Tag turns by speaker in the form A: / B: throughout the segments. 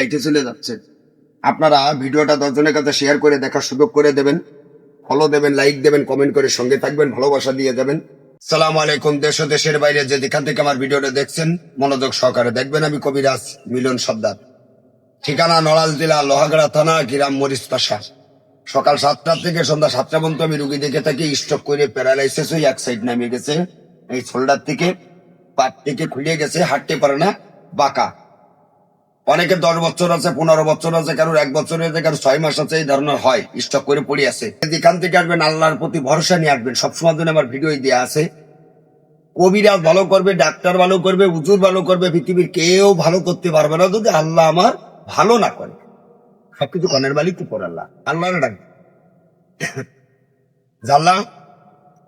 A: লাইটে চলে যাচ্ছে আপনারা ভিডিওটা দশজনের কাছে শেয়ার করে দেখার সুযোগ করে দেবেন ফলো দেবেন লাইক দেবেন কমেন্ট করে সঙ্গে থাকবেন, ভালোবাসা দিয়ে যাবেন। সালাম আলাইকুম, দেশ দেশের বাইরে যে যেখান থেকে আমার ভিডিওটা দেখছেন, মনোযোগ সহকারে দেখবেন আমি কবিরাজ মিলন সর্দার। ঠিকানা নড়াল জেলা লোহাগড়া থানা, গ্রাম মরিচ পাশা। সকাল সাতটা থেকে সন্ধ্যা সাতটা পর্যন্ত আমি রুগী দেখে থাকি স্টক করে প্যারালাইসিস হয়ে এক সাইড নামিয়ে গেছে। এই শোল্ডার থেকে পাট থেকে খুলে গেছে, হাঁটতে পারে না, বাঁকা। অনেকে দশ বছর আছে, পনেরো বছর আছে, কারোর এক বছর আছে কারোর ছয় মাস আছে, এই ধরনের হয়, স্টক করে পড়ে আছে। যেখান থেকে আসবেন, আল্লাহর প্রতি ভরসা নিয়ে আসবেন, সবসময় জন্য আমার ভিডিও দেওয়া আছে। কবিরাজ ভালো করবে, ডাক্তার ভালো করবে উজুর ভালো করবে, পৃথিবীর কেউ ভালো করতে পারবে না যদি আল্লাহ আমার ভালো না করে। সবকিছু কনের মালিক তো পর আল্লাহ। আল্লাহ ডাক। জাল্লা,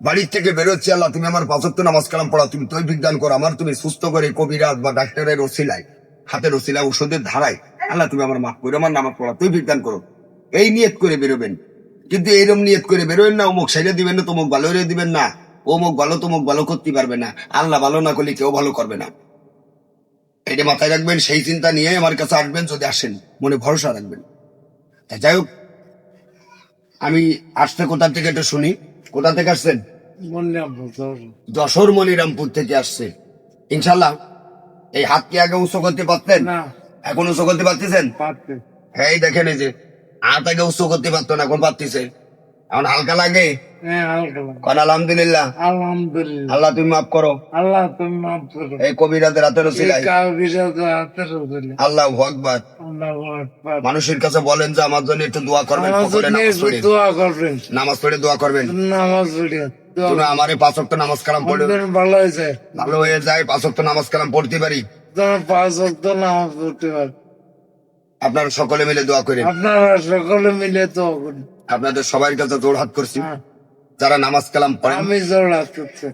A: বাড়ির থেকে বেরোচ্ছি, আল্লাহ, তুমি আমার পাঁচত্ব নামাজ কালাম পড়া তুমি তৈ বিজ্ঞান করো, আমার তুমি সুস্থ করে কবিরাজ বা ডাক্তারের ওসিলায়। হাতের ওসিলায় ওষুধের ধারায়। আল্লাহ তুমি আমার মাফ করে আমার নামাজ পড়া তুই বিজ্ঞান করো। এই নিয়ত করে বেরোবেন। কিন্তু এইরকম নিয়ত করে বেরোবেন না অমুক সাইডে দিবেন না তমুক ভালো দিবেন না। অমুক ভালো তমুক ভালো করতে পারবে না। আল্লাহ ভালো না করলে কেউ ভালো করবে না। এটা মাথায় রাখবেন সেই চিন্তা নিয়ে আমার কাছে আসবেন যদি আসেন মনে ভরসা রাখবেন। তা যাই হোক আমি আসতে কোথা থেকে একটু শুনি। কোথা থেকে আসছেন? যশোর মনিরামপুর থেকে আসছে। ইনশাল্লাহ এই হাত কি আগে উঁচু করতে পারতেন? এখন উঁচু করতে পারতেছেন? হ্যাঁ এই দেখেন এই যে হাত আগে উঁচু করতে পারতো না এখন পারতেছে। এখন হালকা লাগে? আলহামদুলিল্লাহ।
B: আলহামদুলিল্লাহ।
A: আল্লাহ তুমি মাফ করো।
B: আল্লাহ তুমি মাফ করো।
A: এই কবিরাদের হাতের
B: এই
A: সিলাই।
B: কাবিরা তো হাতের উপরে
A: আল্লাহ আকবার।
B: আল্লাহ আকবার।
A: মানুষের কাছে বলেন যে আমার জন্য একটু দোয়া করবেন নামাজ পড়ে।
B: দোয়া করবেন।
A: নামাজ পড়ে দোয়া করবেন।
B: নামাজ পড়িয়া
A: তুমি আমার পাঁচ ওয়াক্ত নামাজ কালাম পড়ে
B: ভালো হয়েছে।
A: ভালো হয়ে যায় পাঁচ ওয়াক্ত নামাজ কালাম পড়তে পারি।
B: তোমার পাঁচ নামাজ পড়তে পার।
A: আপনারা সকলে মিলে দোয়া করেন।
B: আপনারা সকলে মিলে তো করুন।
A: আপনাদের সবার কাছে জোর হাত করছি।
B: হ্যাঁ,
A: যারা নামাজ কালাম পড়েন
B: আমি জোড়া করছি।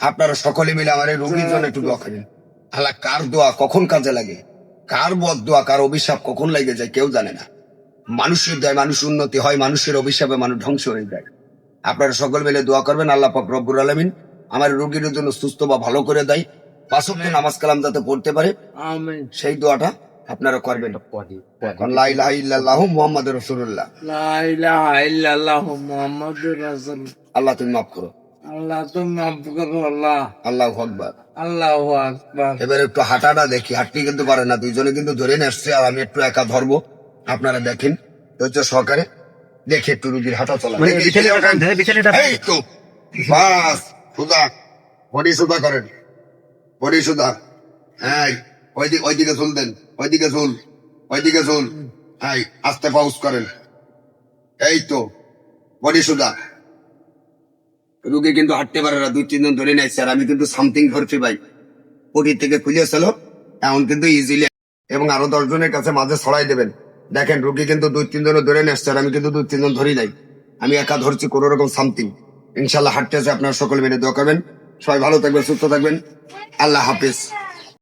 A: আপনারা সকলে মিলে আমার এই রোগীর জন্য একটু দোয়া করেন। আল্লাহ কার দোয়া কখন কাজে লাগে? কার বদ দোয়া কার অভিশাপ কখন লাগে যায় কেউ জানে না। মানুষের দেয় মানুষ উন্নতি হয় মানুষের অভিশাপে মানুষ ধ্বংস হয়ে যায়। আপনারা সকল মিলে দোয়া করবেন আল্লাহ পাক রব্বুর আলমিন আমার রোগীর জন্য সুস্থ বা ভালো করে দেয়। পাঁচক নামাজ কালাম যাতে পড়তে পারে। সেই দোয়াটা আপনারা করবেন। লা ইলাহা ইল্লাল্লাহু মুহাম্মাদুর রাসূলুল্লাহ।
B: লা ইলাহা ইল্লাল্লাহ মুহাম্মাদুর রাসূল
A: আল্লাহ তুমি মাফ করো।
B: আল্লাহ তুমি মাফ করো আল্লাহ।
A: আল্লাহু আকবার।
B: আল্লাহু আকবার।
A: এবার একটু হাঁটাটা দেখি হাঁটতে কিন্তু পারে না দুইজনে কিন্তু ধরে নিয়ে আসছে আর আমি একটু একা ধরবো। আপনারা দেখেন ধৈর্য সহকারে। দেখে একটু রুগীর হাঁটা চলা। এই তো বাস সুদা বডি সুদা করেন। বডি সুদা। হ্যাঁ ওইদিকে ওইদিকে চুল দেন ওইদিকে চুল ওইদিকে চুল। হ্যাঁ আস্তে পাউস করেন। এই তো বডি সুদা। রুগী কিন্তু হাঁটতে পারে না দুই তিনজন ধরে নেয় স্যার আমি কিন্তু সামথিং ধরছি ভাই। পটি থেকে খুলেছিল এমন কিন্তু ইজিলি এবং আরও দশজনের কাছে মাঝে ছড়াই দেবেন। দেখেন, রুগী কিন্তু দুই তিনজন ধরে নিয়ে আমি কিন্তু দুই তিনজন ধরি নাই। আমি একা ধরছি, কোনো রকম সামথিং। ইনশাল্লাহ হাটতে আছে আপনারা সকল মিলে দোয়া করবেন। সবাই ভালো থাকবেন, সুস্থ থাকবেন। আল্লাহ হাফিজ।